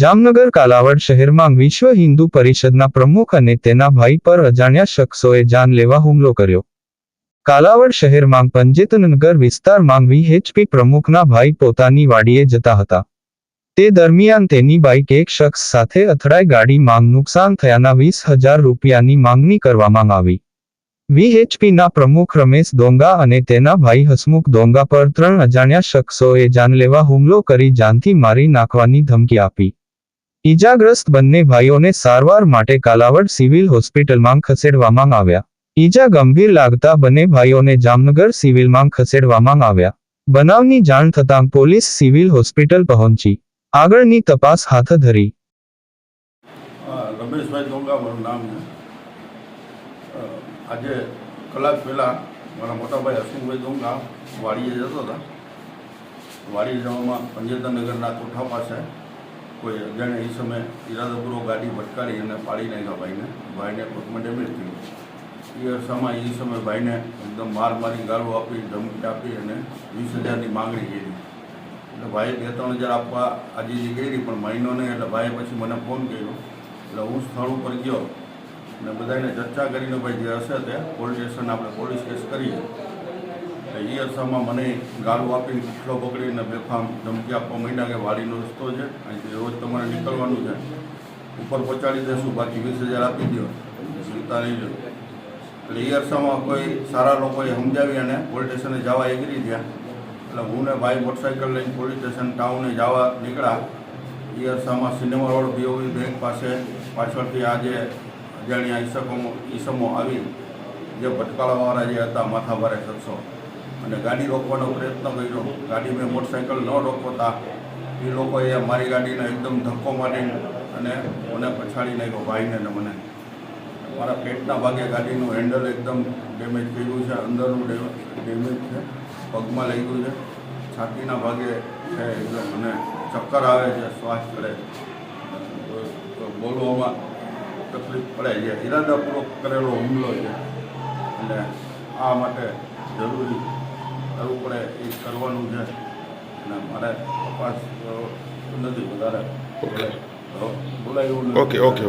જામનગર કાલાવડ શહેરમાં વિશ્વ હિન્દુ પરિષદના પ્રમુખ અને તેના ભાઈ પર અજાણ્યા શખ્સોએ જાનલેવા હુમલો કર્યો. કાલાવડ શહેરમાં પંજેતનગર વિસ્તારમાં વીએચપી પ્રમુખના ભાઈ પોતાની વાડીએ જતા હતા. તે દરમિયાન તેની બાઇક એક શખ્સ સાથે અથડાઈ ગાડી માંગ નુકસાન થયાના વીસ હજાર રૂપિયાની માંગણી કરવામાં આવી. વીએચપીના પ્રમુખ રમેશ દોંગા અને તેના ભાઈ હસમુખ દોંગા પર ત્રણ અજાણ્યા શખ્સોએ જાનલેવા હુમલો કરી જાનથી મારી નાખવાની ધમકી આપી. ઈજાગ્રસ્ત બંને ભાઈઓને સારવાર માટે કાલાવડ સિવિલ હોસ્પિટલમાં ખસેડવામાં આવ્યા. ઈજા ગંભીર લાગતા બંને ભાઈઓને જામનગર સિવિલમાં ખસેડવામાં આવ્યા. બનાવની જાણ થતાં પોલીસ સિવિલ હોસ્પિટલ પહોંચી. આગળની તપાસ હાથ ધરી. રમેશભાઈ ડોંગા મારું નામ છે. આજે કલાક પહેલાં મારા મોટાભાઈ હસમુભાઈ ડોંગા વાડીએ જતો હતા. વાડી જવામાં પંજેતનગરના કોઠા પાસે કોઈ અજાણ્યા એ સમયે ઈરાદાપૂર્વક ગાડી ભટકાડી અને પાડી નાખ્યા ભાઈને. ભાઈને પગમાં ડેમેજ થયું. એ અરસામાં એ સમયે ભાઈને એકદમ માર મારી ગાળો આપી, ધમકી આપી અને વીસ હજારની માંગણી કરી. એટલે ભાઈએ બે ત્રણ હજાર આપવા આજે જે કરી, પણ મહિનો નહીં. એટલે ભાઈએ પછી મને ફોન કર્યો. એટલે હું સ્થળ ઉપર ગયો. અને બધાને ચર્ચા કરીને ભાઈ જે હશે તે પોલીસ સ્ટેશન આપણે પોલીસ કેસ કરીએ. એ અરસામાં મને ગાળું આપીને પીછલો પકડીને બેફામ ધમકી આપવા માંડ્યા કે વાડીનો રસ્તો છે, અહીંથી રોજ તમારે નીકળવાનું છે. ઉપર પહોંચાડી દેશું, બાકી વીસ હજાર આપી દો ચિંતા નહીં લો એટલે એ કોઈ સારા લોકોએ સમજાવી અને પોલીસ સ્ટેશને જવા એગ્રી થયા. એટલે હું ને ભાઈ મોટરસાઇકલ લઈને પોલીસ સ્ટેશન ટાઉને જવા નીકળ્યા. એ અરસામાં સિનેમા રોડ બીઓવી બેંક પાસે પાછળથી આજે અજાણ્યા ઈસકો ઈસમો આવી. જે ભટકાળાવાળા જે હતા માથાભારે શખ્સો. અને ગાડી રોકવાનો પ્રયત્ન કર્યો. ગાડી મેં મોટરસાઇકલ ન રોકતા. એ લોકોએ મારી ગાડીને એકદમ ધક્કો મારી અને મને પછાડી નાખ્યો, ભાઈને ને મને. મારા પેટના ભાગે ગાડીનું હેન્ડલ એકદમ ડેમેજ કર્યું છે, અંદરનું ડેમેજ છે, પગમાં લઈ ગયું છે. છાતીના ભાગે છે એકદમ મને ચક્કર આવે છે, શ્વાસ ચડે બોલવામાં તકલીફ પડે છે. ઈરાદાપૂર્વક કરેલો હુમલો છે. એટલે આ માટે જરૂરી કરવું પડે એ કરવાનું છે. અને મારે તપાસ નથી વધારે. બોલાય એવું ઓકે ઓકે